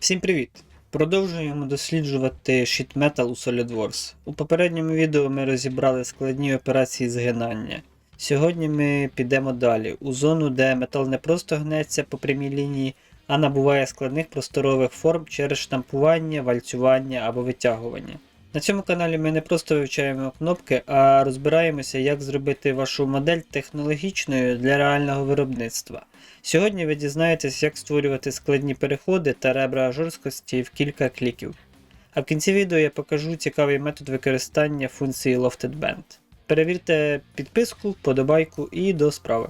Всім привіт! Продовжуємо досліджувати Sheet Metal у SolidWorks. У попередньому відео ми розібрали складні операції згинання. Сьогодні ми підемо далі, у зону, де метал не просто гнеться по прямій лінії, а набуває складних просторових форм через штампування, вальцювання або витягування. На цьому каналі ми не просто вивчаємо кнопки, а розбираємося, як зробити вашу модель технологічною для реального виробництва. Сьогодні ви дізнаєтесь, як створювати складні переходи та ребра жорсткості в кілька кліків. А в кінці відео я покажу цікавий метод використання функції Lofted Band. Перевірте підписку, подобайку і до справи.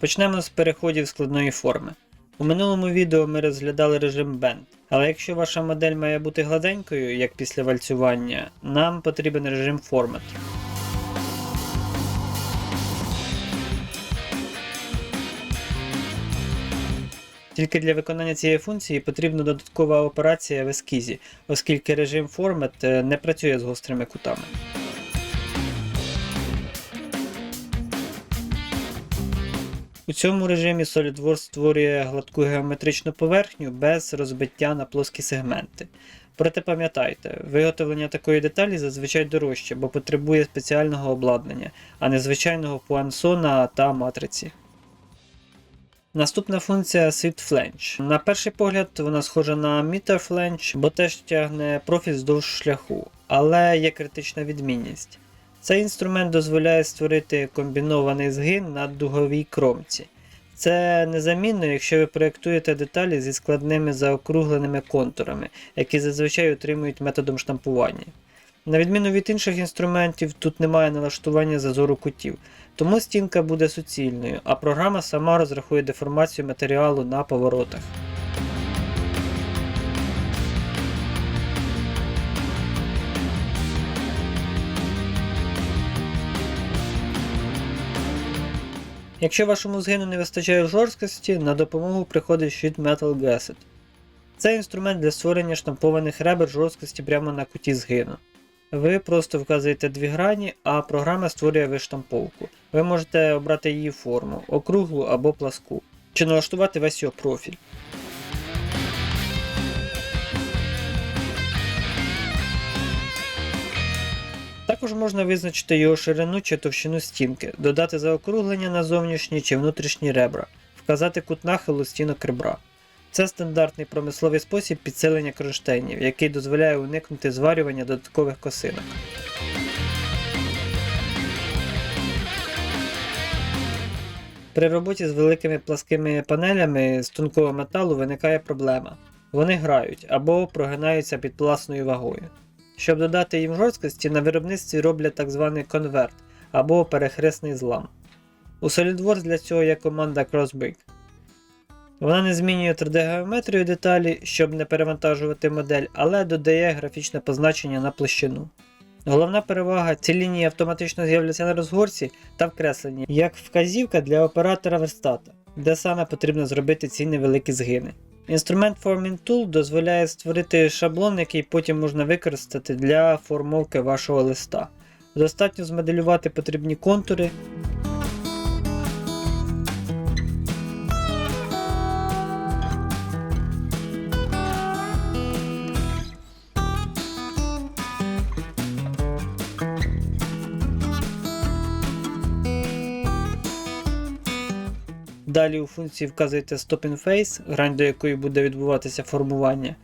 Почнемо з переходів складної форми. У минулому відео ми розглядали режим Bend, але якщо ваша модель має бути гладенькою, як після вальцювання, нам потрібен режим Format. Тільки для виконання цієї функції потрібна додаткова операція в ескізі, оскільки режим Format е, не працює з гострими кутами. У цьому режимі SolidWorks створює гладку геометричну поверхню без розбиття на плоскі сегменти. Проте пам'ятайте, виготовлення такої деталі зазвичай дорожче, бо потребує спеціального обладнання, а не звичайного пуансона та матриці. Наступна функція Swift Flange. На перший погляд вона схожа на Meter Flange, бо теж тягне профіль здовж шляху, але є критична відмінність. Цей інструмент дозволяє створити комбінований згин на дуговій кромці. Це незамінно, якщо ви проєктуєте деталі зі складними заокругленими контурами, які зазвичай отримують методом штампування. На відміну від інших інструментів, тут немає налаштування зазору кутів, тому стінка буде суцільною, а програма сама розрахує деформацію матеріалу на поворотах. Якщо вашому згину не вистачає жорсткості, на допомогу приходить Sheet Metal Gasset. Це інструмент для створення штампованих ребер жорсткості прямо на куті згину. Ви просто вказуєте дві грані, а програма створює виштамповку. Ви можете обрати її форму, округлу або пласку, чи налаштувати весь його профіль. Також можна визначити його ширину чи товщину стінки, додати заокруглення на зовнішні чи внутрішні ребра, вказати кут нахилу стінок ребра. Це стандартний промисловий спосіб підсилення кронштейнів, який дозволяє уникнути зварювання додаткових косинок. При роботі з великими пласкими панелями з тонкого металу виникає проблема. Вони грають або прогинаються під власною вагою. Щоб додати їм жорсткості, на виробництві роблять так званий конверт або перехресний злам. У SolidWorks для цього є команда CrossBreak. Вона не змінює 3D-геометрію деталі, щоб не перевантажувати модель, але додає графічне позначення на площину. Головна перевага ці лінії автоматично з'являться на розгорці та вкресленні, як вказівка для оператора верстата, де саме потрібно зробити ці невеликі згини. Інструмент Forming Tool дозволяє створити шаблон, який потім можна використати для формовки вашого листа. Достатньо змоделювати потрібні контури. Далі у функції вказуєте Stop in Face, грань до якої буде відбуватися формування.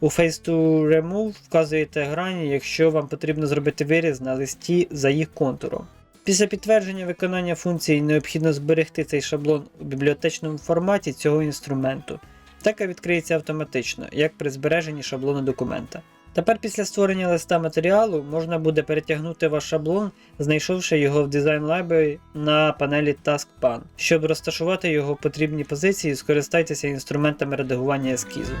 У Face to Remove вказуєте грані, якщо вам потрібно зробити виріз на листі за їх контуром. Після підтвердження виконання функції необхідно зберегти цей шаблон у бібліотечному форматі цього інструменту. Така відкриється автоматично, як при збереженні шаблону документа. Тепер після створення листа матеріалу можна буде перетягнути ваш шаблон, знайшовши його в Design Library на панелі TaskPan. Щоб розташувати його в потрібній позиції, скористайтеся інструментами редагування ескізу.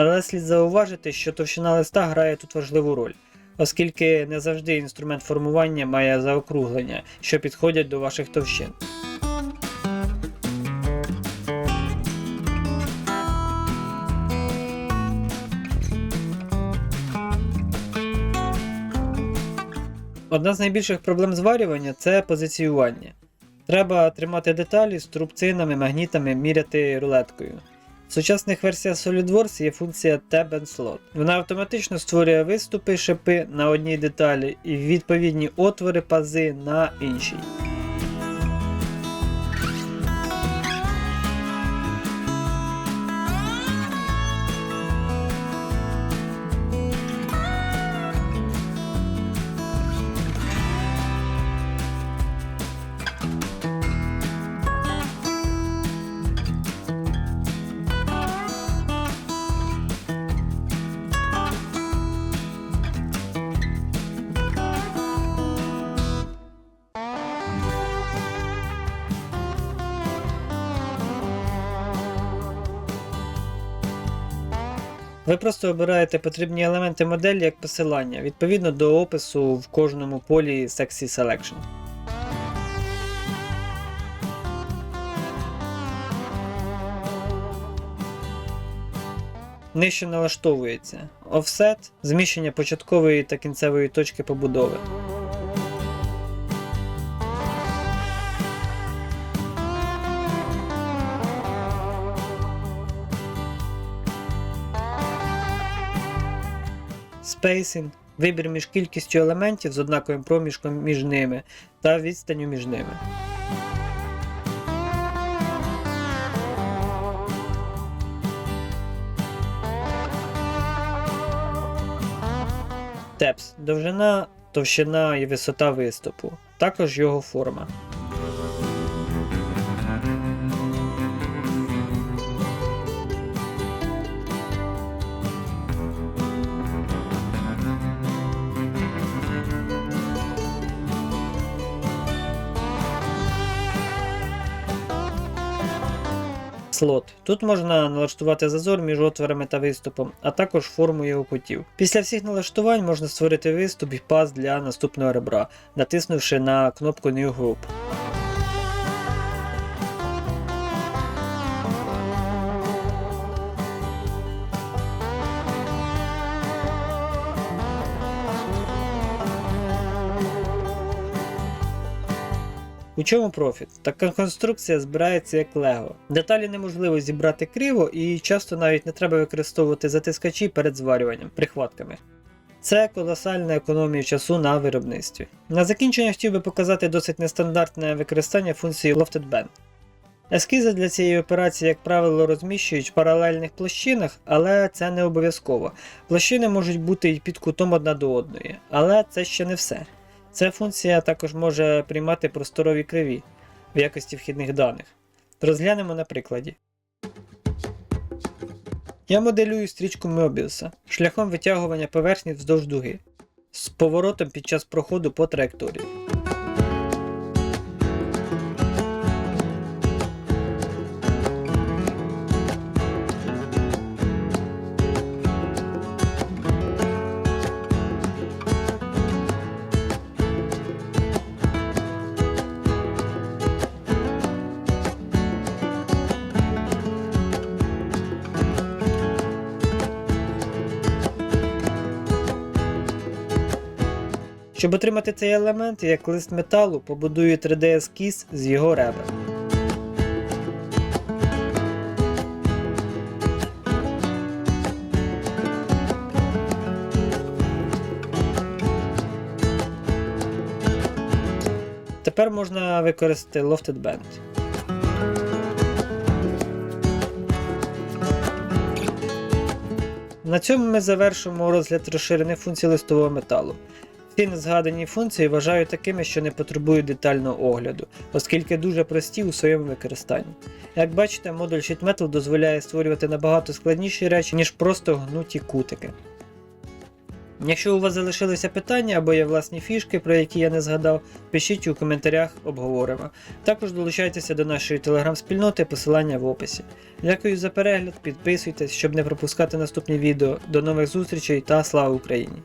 Але слід зауважити, що товщина листа грає тут важливу роль. оскільки не завжди інструмент формування має заокруглення, що підходять до ваших товщин. Одна з найбільших проблем зварювання це позиціювання. Треба тримати деталі струбцинами, магнітами, міряти рулеткою. В сучасних версіях SolidWorks є функція Tab and Slot. Вона автоматично створює виступи шипи на одній деталі і відповідні отвори пази на іншій. Ви просто обираєте потрібні елементи моделі як посилання відповідно до опису в кожному полі Sexy Selection. Нижче налаштовується офсет, зміщення початкової та кінцевої точки побудови. Spacing – вибір між кількістю елементів з однаковим проміжком між ними та відстанню між ними. Тепс – довжина, товщина і висота виступу, також його форма. Слот. Тут можна налаштувати зазор між отворами та виступом, а також форму його кутів. Після всіх налаштувань можна створити виступ і паз для наступного ребра, натиснувши на кнопку New Group. У чому профіт? Така конструкція збирається як лего. Деталі неможливо зібрати криво і часто навіть не треба використовувати затискачі перед зварюванням, прихватками. Це колосальна економія часу на виробництві. На закінчення хотів би показати досить нестандартне використання функції Lofted Bend. Ескізи для цієї операції, як правило, розміщують в паралельних площинах, але це не обов'язково. Площини можуть бути і під кутом одна до одної, але це ще не все. Ця функція також може приймати просторові криві в якості вхідних даних. Розглянемо на прикладі. Я моделюю стрічку Мебіуса шляхом витягування поверхні вздовж дуги з поворотом під час проходу по траєкторії. Щоб отримати цей елемент, як лист металу, побудую 3D-ескіз з його ребер. Тепер можна використати Lofted Bend. На цьому ми завершимо розгляд розширених функцій листового металу. Ці незгадані функції вважаю такими, що не потребують детального огляду, оскільки дуже прості у своєму використанні. Як бачите, модуль Sheet Metal дозволяє створювати набагато складніші речі, ніж просто гнуті кутики. Якщо у вас залишилися питання або є власні фішки, про які я не згадав, пишіть у коментарях, обговоримо. Також долучайтеся до нашої телеграм-спільноти, посилання в описі. Дякую за перегляд, підписуйтесь, щоб не пропускати наступні відео. До нових зустрічей та слава Україні!